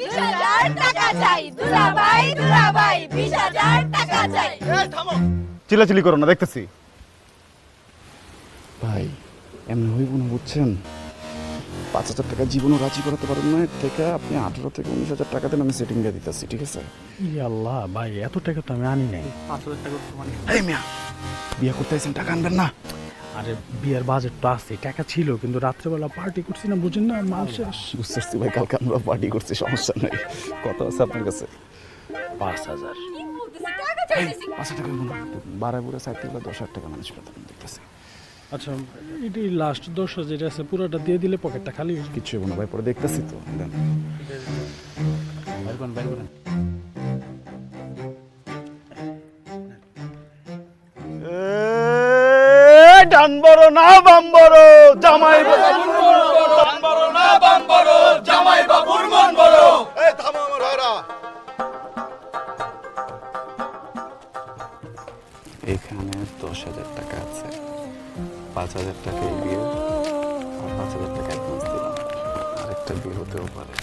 বিশ হাজার টাকা চাই। বিশ হাজার টাকা চাই। চিল্লাচিল্লি করো না দেখতেছি। ভাই এমনি হইব না বুঝছেন? পাঁচ হাজার টাকা জীবনও রাজি করাতে পারেন না এর থেকে আপনি আঠারো থেকে উনিশ হাজার টাকা দেন আমি সেটিং দিয়ে দিতেছি ঠিক আছে? ই আল্লাহ ভাই এত টাকা তো আমি আনি নাই। এই মিয়া বিয়ে করতে টাকা আনবেন না। আরে বিয়ের বাজেট তো আছে টাকা ছিল কিন্তু রাত্রেবেলা পার্টি করছি না বুঝেন না মাল শেষ। বুঝতে পারছি ভাই কালকে আমরা পার্টি করছি সমস্যা নেই। কত আছে আপনার কাছে। পাঁচ হাজার। পাঁচ হাজার টাকা বাড়ায় বুড়ে সাইড থেকে দশ হাজার টাকা মানুষ কথা দেখতেছি আচ্ছা এটি লাস্ট দশ হাজার যেটা আছে পুরোটা দিয়ে দিলে পকেটটা খালি। কিচ্ছু না ভাই পরে দেখতেছি তো করেন বাইর করেন। ডান বড় না বাম বড় জামাই এখানে দশ হাজার টাকা আছে পাঁচ হাজার টাকা এই বিয়ে আর পাঁচ হাজার টাকা আরেকটা বিয়ে হতেও পারে